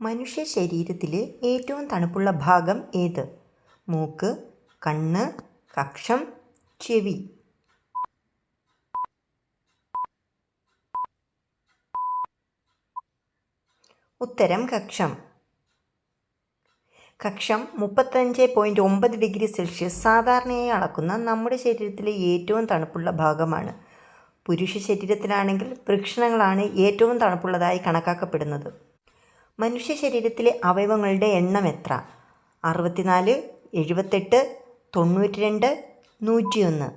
മനുഷ്യ ശരീരത്തിലെ ഏറ്റവും തണുപ്പുള്ള ഭാഗം ഏത്? മൂക്ക് കണ്ണ് കക്ഷം ചെവി. ഉത്തരം കക്ഷം. കക്ഷം മുപ്പത്തഞ്ച് പോയിന്റ് ഒമ്പത് ഡിഗ്രി സെൽഷ്യസ് സാധാരണയായി അളക്കുന്ന നമ്മുടെ ശരീരത്തിലെ ഏറ്റവും തണുപ്പുള്ള ഭാഗമാണ്. പുരുഷ ശരീരത്തിലാണെങ്കിൽ വൃക്ഷണങ്ങളാണ് ഏറ്റവും തണുപ്പുള്ളതായി കണക്കാക്കപ്പെടുന്നത്. മനുഷ്യ ശരീരത്തിലെ അവയവങ്ങളുടെ എണ്ണം എത്ര? അറുപത്തിനാല് എഴുപത്തെട്ട് തൊണ്ണൂറ്റി രണ്ട് നൂറ്റിയൊന്ന്.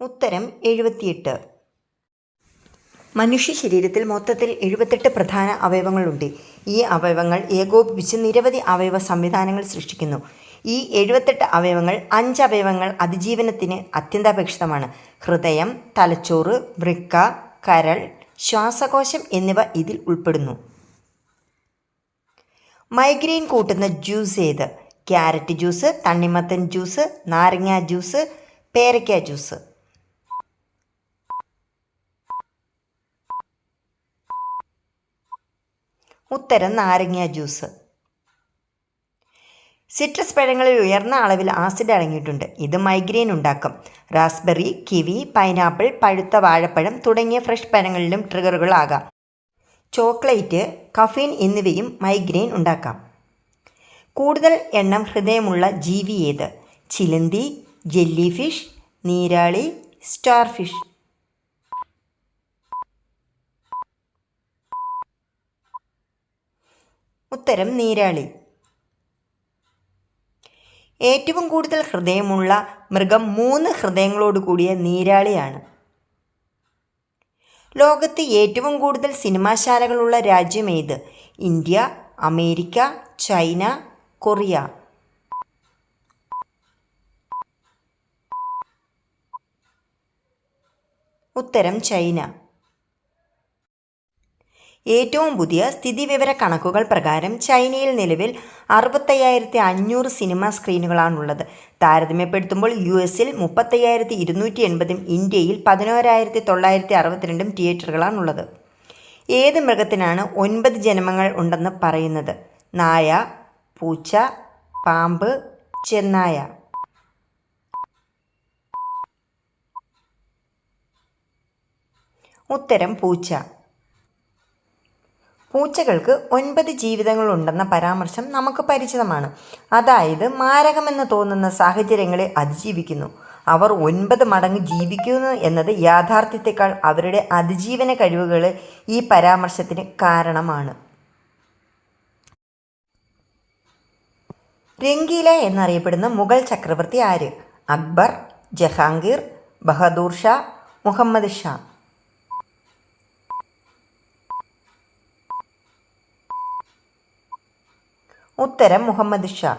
ഉത്തരം എഴുപത്തിയെട്ട്. മനുഷ്യ ശരീരത്തിൽ മൊത്തത്തിൽ എഴുപത്തെട്ട് പ്രധാന അവയവങ്ങളുണ്ട്. ഈ അവയവങ്ങൾ ഏകോപിപ്പിച്ച് നിരവധി അവയവ സംവിധാനങ്ങൾ സൃഷ്ടിക്കുന്നു. ഈ എഴുപത്തെട്ട് അവയവങ്ങൾ അഞ്ച് അവയവങ്ങൾ അതിജീവനത്തിന് അത്യന്താപേക്ഷിതമാണ്. ഹൃദയം തലച്ചോറ് വൃക്ക കരൾ ശ്വാസകോശം എന്നിവ ഇതിൽ ഉൾപ്പെടുന്നു. മൈഗ്രെയിൻ കൂട്ടുന്ന ജ്യൂസ് ഏത്? ക്യാരറ്റ് ജ്യൂസ് തണ്ണിമത്തൻ ജ്യൂസ് നാരങ്ങ ജ്യൂസ് പേരയ്ക്ക ജ്യൂസ്. ഉത്തരം നാരങ്ങ ജ്യൂസ്. സിട്രസ് പഴങ്ങളിൽ ഉയർന്ന അളവിൽ ആസിഡ് അടങ്ങിയിട്ടുണ്ട്. ഇത് മൈഗ്രെയിൻ ഉണ്ടാക്കും. റാസ്ബെറി കിവി പൈനാപ്പിൾ പഴുത്ത വാഴപ്പഴം തുടങ്ങിയ ഫ്രഷ് പഴങ്ങളിലും ട്രിഗറുകളാകാം ചോക്ലേറ്റ് കഫീൻ എന്നിവയും മൈഗ്രെയിൻ ഉണ്ടാക്കാം. കൂടുതൽ എണ്ണം ഹൃദയമുള്ള ജീവി ഏത്? ചിലന്തി ജെല്ലി ഫിഷ് നീരാളി സ്റ്റാർ ഫിഷ് ഉത്തരം നീരാളി. ഏറ്റവും കൂടുതൽ ഹൃദയമുള്ള മൃഗം മൂന്ന് ഹൃദയങ്ങളോട് കൂടിയ നീരാളിയാണ്. ലോകത്ത് ഏറ്റവും കൂടുതൽ സിനിമാശാലകളുള്ള രാജ്യം ഏത്? India America China Korea. ഉത്തരം ചൈന. ഏറ്റവും പുതിയ സ്ഥിതിവിവര കണക്കുകൾ പ്രകാരം ചൈനയിൽ നിലവിൽ അറുപത്തയ്യായിരത്തി അഞ്ഞൂറ് സിനിമ സ്ക്രീനുകളാണുള്ളത്. താരതമ്യപ്പെടുത്തുമ്പോൾ യു എസിൽ മുപ്പത്തയ്യായിരത്തി ഇരുന്നൂറ്റി എൺപതും ഇന്ത്യയിൽ പതിനോരായിരത്തി തൊള്ളായിരത്തി അറുപത്തിരണ്ടും തിയേറ്ററുകളാണുള്ളത്. ഏത് മൃഗത്തിനാണ് ഒൻപത് ജന്മങ്ങൾ ഉണ്ടെന്ന് പറയുന്നത്? നായ പൂച്ച പാമ്പ് ചെന്നായ. ഉത്തരം പൂച്ച. പൂച്ചകൾക്ക് ഒൻപത് ജീവിതങ്ങളുണ്ടെന്ന പരാമർശം നമുക്ക് പരിചിതമാണ്. അതായത് മാരകമെന്ന് തോന്നുന്ന സാഹചര്യങ്ങളെ അതിജീവിക്കുന്നു. അവർ ഒൻപത് മടങ്ങ് ജീവിക്കുന്നു എന്നത് യാഥാർത്ഥ്യത്തെക്കാൾ അവരുടെ അതിജീവന കഴിവുകൾ ഈ പരാമർശത്തിന് കാരണമാണ്. രംഗീല എന്നറിയപ്പെടുന്ന മുഗൾ ചക്രവർത്തി ആര്? അക്ബർ ജഹാംഗീർ ബഹദൂർ ഷാ മുഹമ്മദ് ഷാ. ഉത്തരം മുഹമ്മദ് ഷാ.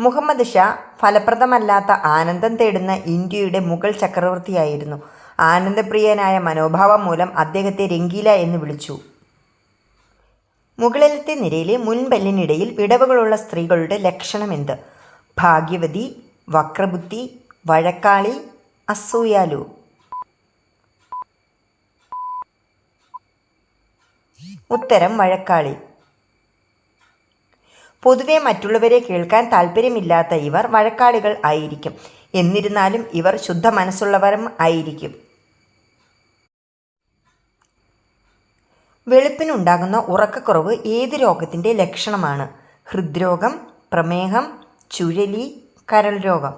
മുഹമ്മദ് ഷാ ഫലപ്രദമല്ലാത്ത ആനന്ദം തേടുന്ന ഇന്ത്യയുടെ മുഗൾ ചക്രവർത്തിയായിരുന്നു. ആനന്ദപ്രിയനായ മനോഭാവം മൂലം അദ്ദേഹത്തെ രംഗീല എന്ന് വിളിച്ചു. മുകളിലത്തെ നിരയിലെ മുൻപല്ലിനിടയിൽ വിടവുകളുള്ള സ്ത്രീകളുടെ ലക്ഷണം എന്ത്? ഭാഗ്യവതി വക്രബുദ്ധി വഴക്കാളി അസൂയാലു. ഉത്തരം വഴക്കാളി. പൊതുവെ മറ്റുള്ളവരെ കേൾക്കാൻ താല്പര്യമില്ലാത്ത ഇവർ വഴക്കാളികൾ ആയിരിക്കും. എന്നിരുന്നാലും ഇവർ ശുദ്ധ മനസ്സുള്ളവരും ആയിരിക്കും. വെളുപ്പിനുണ്ടാകുന്ന ഉറക്കക്കുറവ് ഏത് രോഗത്തിന്റെ ലക്ഷണമാണ്? ഹൃദ്രോഗം പ്രമേഹം ചുഴലി കരൾ രോഗം.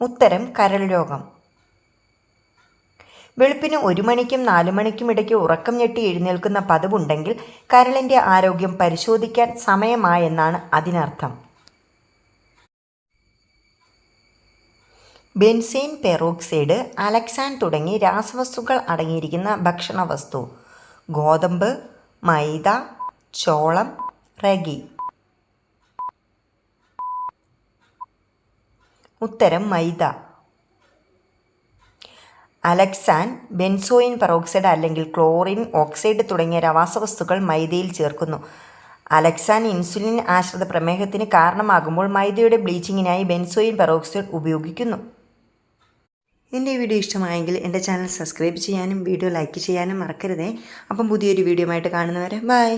ഉത്തരം കരൾ രോഗം. വെളുപ്പിന് ഒരു മണിക്കും നാലു മണിക്കും ഇടയ്ക്ക് ഉറക്കം ഞെട്ടി എഴുന്നേൽക്കുന്ന പതിവുണ്ടെങ്കിൽ കരളിന്റെ ആരോഗ്യം പരിശോധിക്കാൻ സമയമായെന്നാണ് അതിനർത്ഥം. ബെൻസീൻ പെറോക്സൈഡ് അലക്സാൻ തുടങ്ങി രാസവസ്തുക്കൾ അടങ്ങിയിരിക്കുന്ന ഭക്ഷണ വസ്തു ഗോതമ്പ് മൈദ ചോളം റഗി. ഉത്തരം മൈദ. അലക്സാൻ ബെൻസോയിൻ പെറോക്സൈഡ് അല്ലെങ്കിൽ ക്ലോറിൻ ഓക്സൈഡ് തുടങ്ങിയ രാസവസ്തുക്കൾ മൈദയിൽ ചേർക്കുന്നു. അലക്സാൻ ഇൻസുലിൻ ആശ്രിത പ്രമേഹത്തിന് കാരണമാകുമ്പോൾ മൈദയുടെ ബ്ലീച്ചിങ്ങിനായി ബെൻസോയിൻ പെറോക്സൈഡ് ഉപയോഗിക്കുന്നു. എന്റെ വീഡിയോ ഇഷ്ടമായെങ്കിൽ എന്റെ ചാനൽ സബ്സ്ക്രൈബ് ചെയ്യാനും വീഡിയോ ലൈക്ക് ചെയ്യാനും മറക്കരുതേ. അപ്പം പുതിയൊരു വീഡിയോ ആയിട്ട് കാണുന്നവരെ ബൈ.